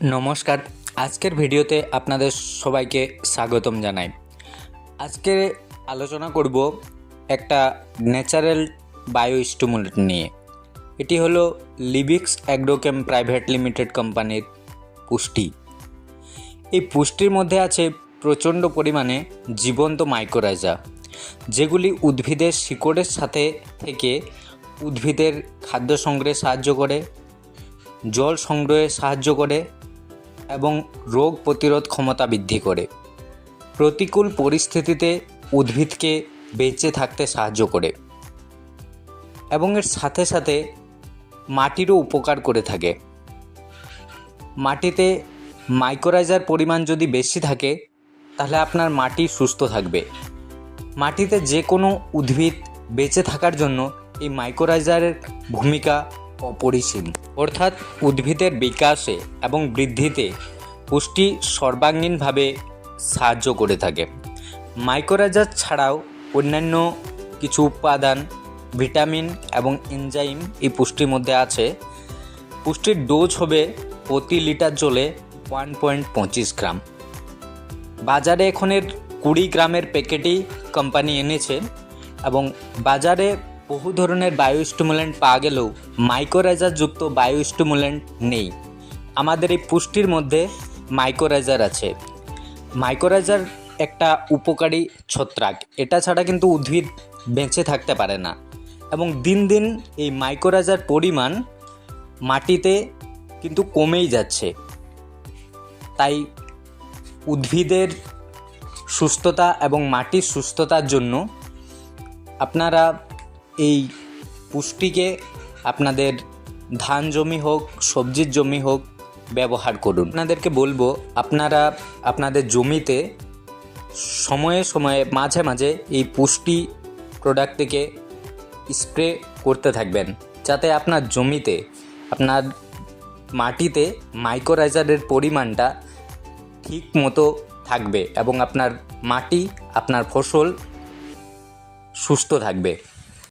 নমস্কার। আজকের ভিডিওতে আপনাদের সবাইকে স্বাগতম জানাই। আজকে আলোচনা করব একটা ন্যাচারাল বায়ো স্টিমুলেট নিয়ে। এটি হলো লিবিক্স অ্যাগ্রোকেম প্রাইভেট লিমিটেড কোম্পানির পুষ্টি। এই পুষ্টির মধ্যে আছে প্রচণ্ড পরিমাণে জীবন্ত মাইক্রোরাইজা যেগুলি উদ্ভিদের শিকড়ের সাথে থেকে উদ্ভিদের খাদ্য সংগ্রহে সাহায্য করে, জল সংগ্রহে সাহায্য করে এবং রোগ প্রতিরোধ ক্ষমতা বৃদ্ধি করে। প্রতিকূল পরিস্থিতিতে উদ্ভিদকে বেঁচে থাকতে সাহায্য করে এবং এর সাথে সাথে মাটিরও উপকার করে থাকে। মাটিতে মাইক্রোরাইজার পরিমাণ যদি বেশি থাকে, তাহলে আপনার মাটি সুস্থ থাকবে। মাটিতে যে কোনো উদ্ভিদ বেঁচে থাকার জন্য এই মাইক্রোরাইজারের ভূমিকা অপরিসীম। অর্থাৎ উদ্ভিদের বিকাশে এবং বৃদ্ধিতে পুষ্টি সর্বাঙ্গীনভাবে সাহায্য করে থাকে। মাইক্রোরাইজার ছাড়াও অন্যান্য কিছু উপাদান, ভিটামিন এবং এনজাইম এই পুষ্টির মধ্যে আছে। পুষ্টির ডোজ হবে প্রতি লিটার জলে ওয়ান পয়েন্ট পঁচিশ গ্রাম। বাজারে এখনের কুড়ি গ্রামের প্যাকেটই কোম্পানি এনেছে এবং বাজারে বহু ধরনের বায়ো স্টিমুলেন্ট পাওয়া গেলেও মাইক্রোরাইজারযুক্ত বায়ো স্টিমুলেন্ট নেই। আমাদের এই পুষ্টির মধ্যে মাইক্রোরাইজার আছে। মাইক্রোরাইজার একটা উপকারী ছত্রাক। এটা ছাড়া কিন্তু উদ্ভিদ বেঁচে থাকতে পারে না। এবং দিন দিন এই মাইক্রোরাইজার পরিমাণ মাটিতে কিন্তু কমেই যাচ্ছে। তাই উদ্ভিদের সুস্থতা এবং মাটির সুস্থতার জন্য আপনারা এই পুষ্টিকে আপনাদের ধান জমি হোক, সবজির জমি হোক ব্যবহার করুন। আপনাদেরকে বলব, আপনারা আপনাদের জমিতে সময়ে সময়ে, মাঝে মাঝে এই পুষ্টি প্রোডাক্টটিকে স্প্রে করতে থাকবেন। যাতে আপনার জমিতে, আপনার মাটিতে মাইক্রোরাইজারের পরিমাণটা ঠিক মতো থাকবে এবং আপনার মাটি, আপনার ফসল সুস্থ থাকবে।